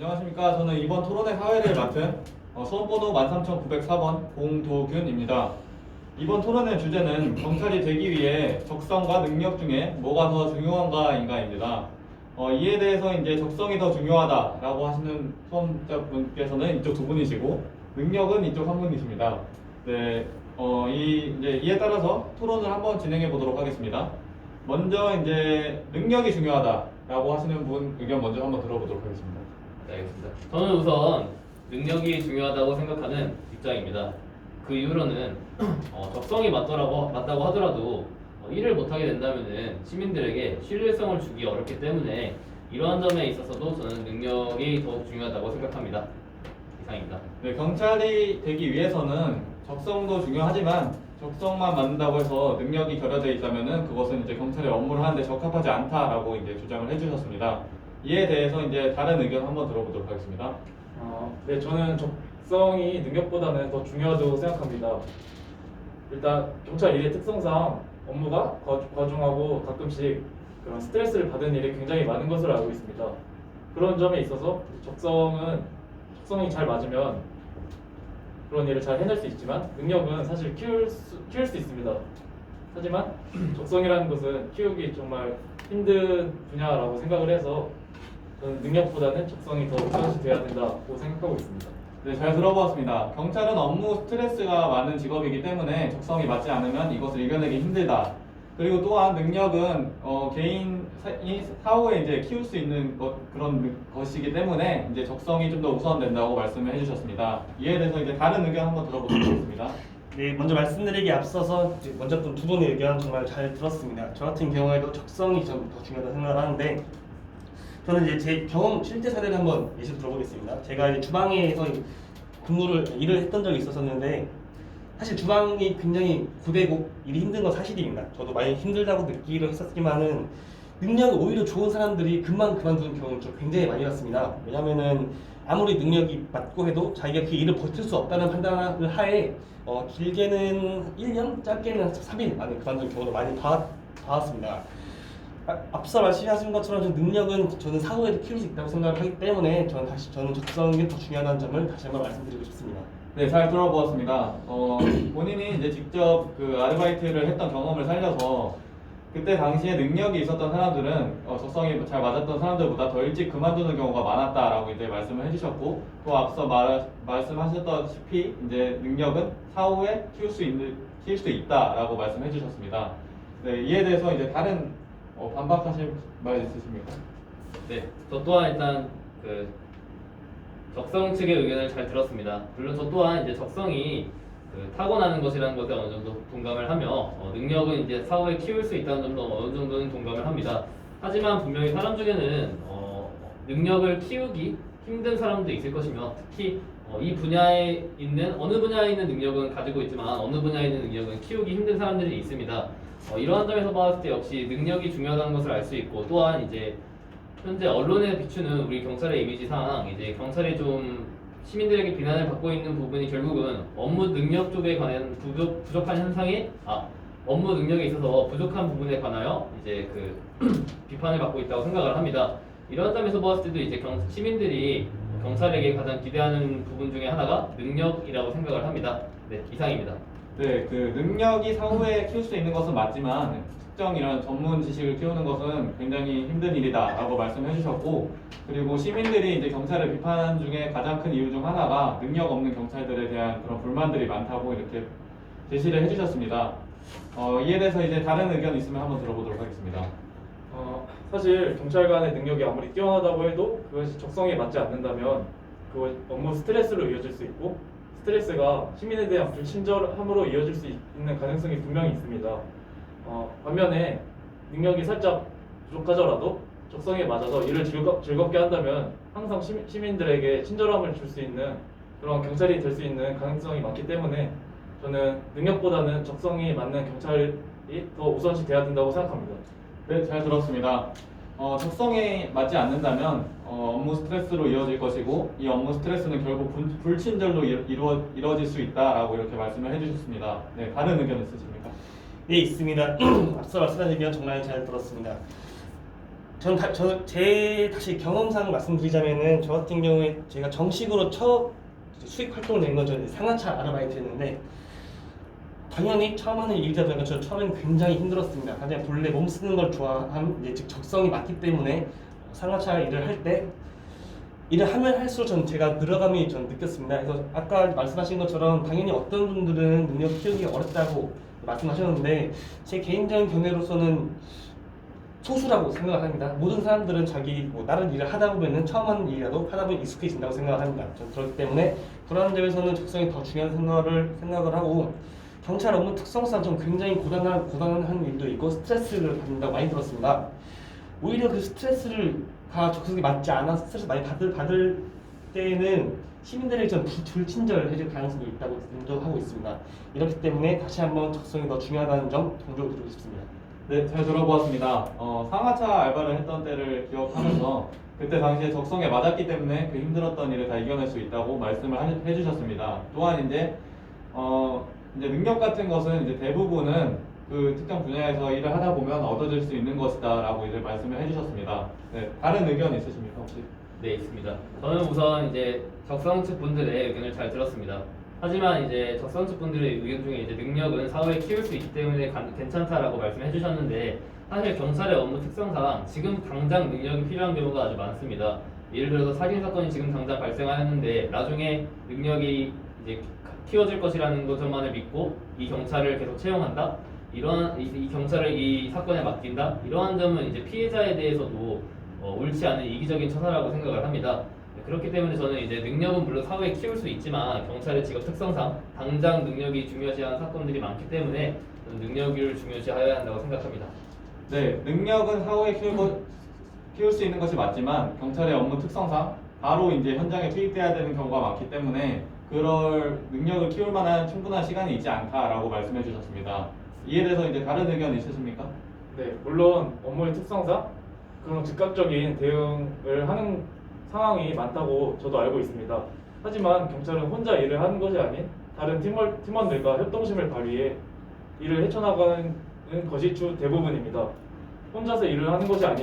안녕하십니까. 저는 이번 토론회 사회를 맡은 어, 수험번호 13904번 공도균입니다. 이번 토론회 주제는 경찰이 되기 위해 적성과 능력 중에 뭐가 더 중요한가인가입니다. 어, 이에 대해서 이제 적성이 더 중요하다라고 하시는 수험자분께서는 이쪽 두 분이시고 능력은 이쪽 한 분이십니다. 네, 어, 이 이제 이에 따라서 토론을 한번 진행해 보도록 하겠습니다. 먼저 이제 능력이 중요하다라고 하시는 분 의견 먼저 한번 들어보도록 하겠습니다. 네, 알겠습니다. 저는 우선 능력이 중요하다고 생각하는 입장입니다. 그 이유로는 어, 적성이 맞더라고 맞다고 하더라도 어, 일을 못하게 된다면은 시민들에게 신뢰성을 주기 어렵기 때문에 이러한 점에 있어서도 저는 능력이 더 중요하다고 생각합니다. 이상입니다. 네, 경찰이 되기 위해서는 적성도 중요하지만 적성만 맞는다고 해서 능력이 결여되어 있다면은 그것은 이제 경찰의 업무를 하는데 적합하지 않다라고 이제 주장을 해주셨습니다. 이에 대해서 이제 다른 의견 한번 들어보도록 하겠습니다. 어, 네, 저는 적성이 능력보다는 더 중요하다고 생각합니다. 일단 경찰 일의 특성상 업무가 과- 과중하고 가끔씩 그런 스트레스를 받은 일이 굉장히 많은 것으로 알고 있습니다. 그런 점에 있어서 적성은 적성이 잘 맞으면 그런 일을 잘 해낼 수 있지만 능력은 사실 키울 수, 키울 수 있습니다. 하지만 적성이라는 것은 키우기 정말 힘든 분야라고 생각을 해서 저는 능력보다는 적성이 더 우선시 돼야 된다고 생각하고 있습니다. 네, 잘 들어보았습니다. 경찰은 업무 스트레스가 많은 직업이기 때문에 적성이 맞지 않으면 이것을 이겨내기 힘들다. 그리고 또한 능력은 어, 개인 사, 이 사후에 이제 키울 수 있는 것, 그런 느- 것이기 때문에 이제 적성이 좀 더 우선된다고 말씀을 해주셨습니다. 이에 대해서 이제 다른 의견 한번 들어보도록 하겠습니다. 네, 먼저 말씀드리기 앞서서 먼저 또두 분의 의견 정말 잘 들었습니다. 저 같은 경우에도 적성이 좀 더 중요하다고 생각을 하는데 저는 이제 제 경험 실제 사례를 한번 예시 들어보겠습니다. 제가 이제 주방에서 근무를 일을 했던 적이 있었었는데 사실 주방이 굉장히 고되고 일이 힘든 건 사실입니다. 저도 많이 힘들다고 느끼기도 했었지만은 능력이 오히려 좋은 사람들이 금방 그만두는 경우를 좀 굉장히 많이 봤습니다. 왜냐면은 아무리 능력이 맞고 해도 자기가 그 일을 버틸 수 없다는 판단을 하에 어, 길게는 1년, 짧게는 3일 만에 그만두는 경우도 많이 봐, 봤습니다. 아, 앞서 말씀하신 것처럼 좀 능력은 저는 사후에도 키울 수 있다고 생각을 하기 때문에 저는 다시 저는 적성이 더 중요하다는 점을 다시 한번 말씀드리고 싶습니다. 네, 잘 들어보았습니다. 어, 본인이 이제 직접 그 아르바이트를 했던 경험을 살려서 그때 당시에 능력이 있었던 사람들은 어, 적성이 잘 맞았던 사람들보다 더 일찍 그만두는 경우가 많았다라고 이제 말씀을 해주셨고 또 앞서 말, 말씀하셨다시피 이제 능력은 사후에 키울 수 있는 키울 수 있다라고 말씀해주셨습니다. 네, 이에 대해서 이제 다른 어, 반박하실 말 있으십니까? 네, 저 또한 일단 그 적성 측의 의견을 잘 들었습니다. 물론 저 또한 이제 적성이 그 타고나는 것이라는 것에 어느 정도 동감을 하며 어, 능력은 이제 사후에 키울 수 있다는 점도 어느 정도는 동감을 합니다. 하지만 분명히 사람 중에는 어, 능력을 키우기 힘든 사람도 있을 것이며 특히 어, 이 분야에 있는 어느 분야에 있는 능력은 가지고 있지만 어느 분야에 있는 능력은 키우기 힘든 사람들이 있습니다. 어, 이러한 점에서 봤을 때 역시 능력이 중요하다는 것을 알 수 있고 또한 이제 현재 언론에 비추는 우리 경찰의 이미지상 이제 경찰이 좀 시민들에게 비난을 받고 있는 부분이 결국은 업무 능력 쪽에 관한 부족, 부족한 현상이 아 업무 능력에 있어서 부족한 부분에 관하여 이제 그 비판을 받고 있다고 생각을 합니다. 이런 점에서 보았을 때도 이제 경, 시민들이 경찰에게 가장 기대하는 부분 중에 하나가 능력이라고 생각을 합니다. 네 이상입니다. 네, 그 능력이 사후에 키울 수 있는 것은 맞지만 특정 이런 전문 지식을 키우는 것은 굉장히 힘든 일이다라고 말씀해 주셨고 그리고 시민들이 이제 경찰을 비판하는 중에 가장 큰 이유 중 하나가 능력 없는 경찰들에 대한 그런 불만들이 많다고 이렇게 제시를 해 주셨습니다. 어, 이에 대해서 이제 다른 의견 있으면 한번 들어보도록 하겠습니다. 어, 사실 경찰관의 능력이 아무리 뛰어나다고 해도 그것이 적성에 맞지 않는다면 그 업무 스트레스로 이어질 수 있고 스트레스가 시민에 대한 불친절함으로 이어질 수 있- 있는 가능성이 분명히 있습니다. 어, 반면에 능력이 살짝 부족하더라도 적성에 맞아서 일을 즐거, 즐겁게 한다면 항상 시민, 시민 들에게 친절함을 줄 수 있는 그런 경찰이 될 수 있는 가능성이 많기 때문에 저는 능력보다는 적성이 맞는 경찰이 더 우선시 돼야 된다고 생각합니다. 네, 잘 들었습니다. 어, 적성에 맞지 않는다면 어, 업무 스트레스로 이어질 것이고 이 업무 스트레스는 결국 불, 불친절로 이- 이루어, 이루어질 수 있다라고 이렇게 말씀을 해주셨습니다. 네, 다른 의견 있으십니까? 네 있습니다. 앞서 말씀하신 정말 잘 들었습니다. 전 다, 저, 제 다시 경험상 말씀드리자면은 저 같은 경우에 제가 정식으로 첫 수익 활동을 낸 건저 상하차 아르바이트였는데 당연히 처음 하는 일이다 보니까 저 처음엔 굉장히 힘들었습니다. 하지만 본래 몸 쓰는 걸 좋아함, 이제 즉 적성이 맞기 때문에 상하차 일을 할때 일을 하면 할수록 전 제가 늘어감이 전 느꼈습니다. 그래서 아까 말씀하신 것처럼 당연히 어떤 분들은 능력 키우기 어렵다고 말씀하셨는데 제 개인적인 견해로서는 소수라고 생각을 합니다. 모든 사람들은 자기 뭐 다른 일을 하다 보면은 처음 하는 일이라도 하다 보면 익숙해진다고 생각을 합니다. 저는 그렇기 때문에 그런 점에서는 적성이 더 중요한 생각을 생각을 하고 경찰 업무 특성상 좀 굉장히 고단한 고단한 일도 있고 스트레스를 받는다고 많이 들었습니다. 오히려 그 스트레스를 다 적성이 맞지 않아 스트레스 많이 받을 받을 때에는 시민들에게 좀 불- 불친절을 해줄 가능성이 있다고 인정하고 있습니다. 이렇기 때문에 다시 한번 적성이 더 중요하다는 점 강조드리고 싶습니다. 네, 잘 들어보았습니다. 어, 상하차 알바를 했던 때를 기억하면서 그때 당시에 적성에 맞았기 때문에 그 힘들었던 일을 다 이겨낼 수 있다고 말씀을 하- 해주셨습니다. 또한 이제 어, 이제 능력 같은 것은 이제 대부분은 그 특정 분야에서 일을 하다 보면 얻어질 수 있는 것이다라고 이제 말씀을 해주셨습니다. 네, 다른 의견 있으십니까 혹시? 네, 있습니다. 저는 우선 이제 적성측 분들의 의견을 잘 들었습니다. 하지만 이제 적성측 분들의 의견 중에 이제 능력은 사후에 키울 수 있기 때문에 가- 괜찮다라고 말씀해 주셨는데 사실 경찰의 업무 특성상 지금 당장 능력이 필요한 경우가 아주 많습니다. 예를 들어서 살인 사건이 지금 당장 발생하였는데 나중에 능력이 이제 키워질 것이라는 것만을 믿고 이 경찰을 계속 채용한다. 이런 이, 이 경찰을 이 사건에 맡긴다. 이러한 점은 이제 피해자에 대해서도 어, 옳지 않은 이기적인 처사라고 생각을 합니다. 네, 그렇기 때문에 저는 이제 능력은 물론 사후에 키울 수 있지만 경찰의 직업 특성상 당장 능력이 중요시하는 사건들이 많기 때문에 능력을 중요시하여야 한다고 생각합니다. 네, 능력은 사후에 키우고, 키울 수 있는 것이 맞지만 경찰의 업무 특성상 바로 이제 현장에 투입돼야 되는 경우가 많기 때문에 그럴 능력을 키울 만한 충분한 시간이 있지 않다라고 말씀해 주셨습니다. 이에 대해서 이제 다른 의견 있으십니까? 네, 물론 업무의 특성상 그런 즉각적인 대응을 하는 상황이 많다고 저도 알고 있습니다. 하지만 경찰은 혼자 일을 하는 것이 아닌 다른 팀원, 팀원들과 협동심을 발휘해 일을 헤쳐나가는 것이 주 대부분입니다. 혼자서 일을 하는 것이 아니